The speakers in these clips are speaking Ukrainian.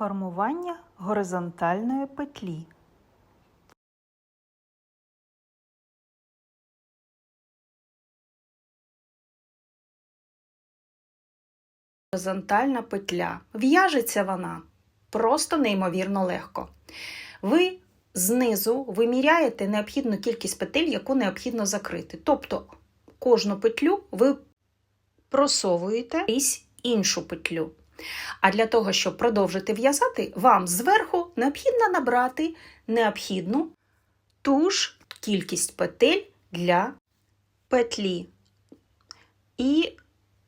Формування горизонтальної петлі. Горизонтальна петля. В'яжеться вона просто неймовірно легко. Ви знизу виміряєте необхідну кількість петель, яку необхідно закрити. Тобто кожну петлю ви просовуєте крізь іншу петлю. А для того, щоб продовжити в'язати, вам зверху необхідно набрати необхідну ту ж кількість петель для петлі. І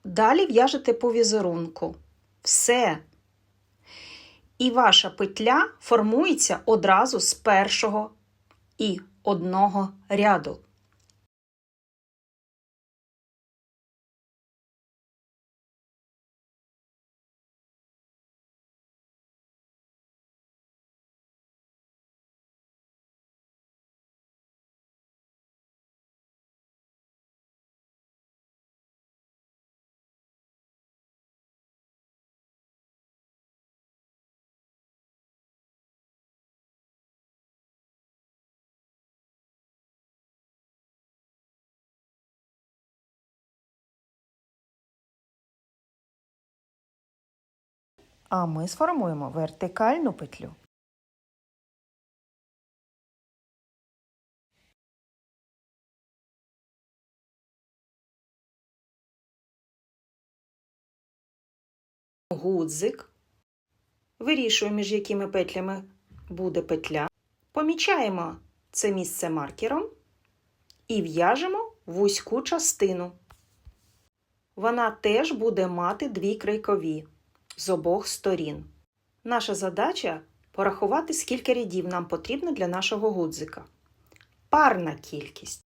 далі в'яжете по візерунку. Все. І ваша петля формується одразу з першого і одного ряду. А ми сформуємо вертикальну петлю. Гудзик. Вирішуємо, між якими петлями буде петля. Помічаємо це місце маркером і в'яжемо вузьку частину. Вона теж буде мати дві крайкові з обох сторін. Наша задача порахувати, скільки рядів нам потрібно для нашого гудзика. Парна кількість.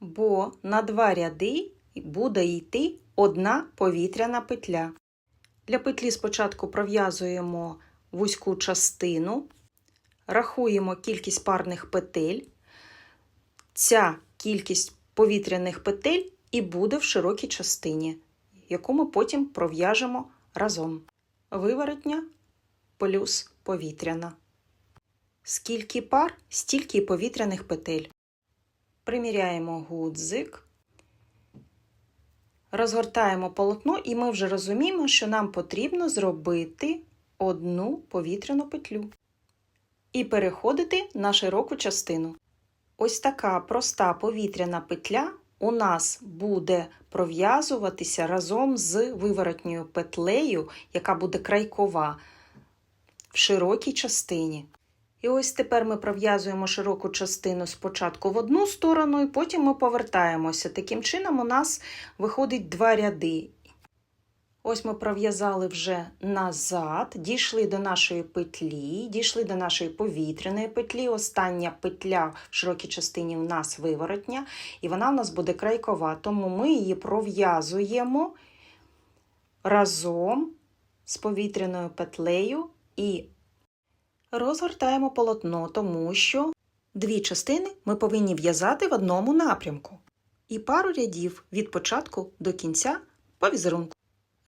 Бо на два ряди буде йти одна повітряна петля. Для петлі спочатку пров'язуємо вузьку частину, рахуємо кількість парних петель. Ця кількість повітряних петель і буде в широкій частині, яку ми потім пров'яжемо разом. Виворотня плюс повітряна. Скільки пар, стільки повітряних петель. Приміряємо гудзик, розгортаємо полотно, і ми вже розуміємо, що нам потрібно зробити одну повітряну петлю і переходити на широку частину. Ось така проста повітряна петля у нас буде пров'язуватися разом з виворотньою петлею, яка буде крайкова в широкій частині. І ось тепер ми пров'язуємо широку частину спочатку в одну сторону, і потім ми повертаємося. Таким чином, у нас виходить два ряди. Ось ми пров'язали вже назад, дійшли до нашої петлі, дійшли до нашої повітряної петлі. Остання петля в широкій частині в нас виворотня, і вона в нас буде крайкова, тому ми її пров'язуємо разом з повітряною петлею і розгортаємо полотно, тому що дві частини ми повинні в'язати в одному напрямку. І пару рядів від початку до кінця по візерунку.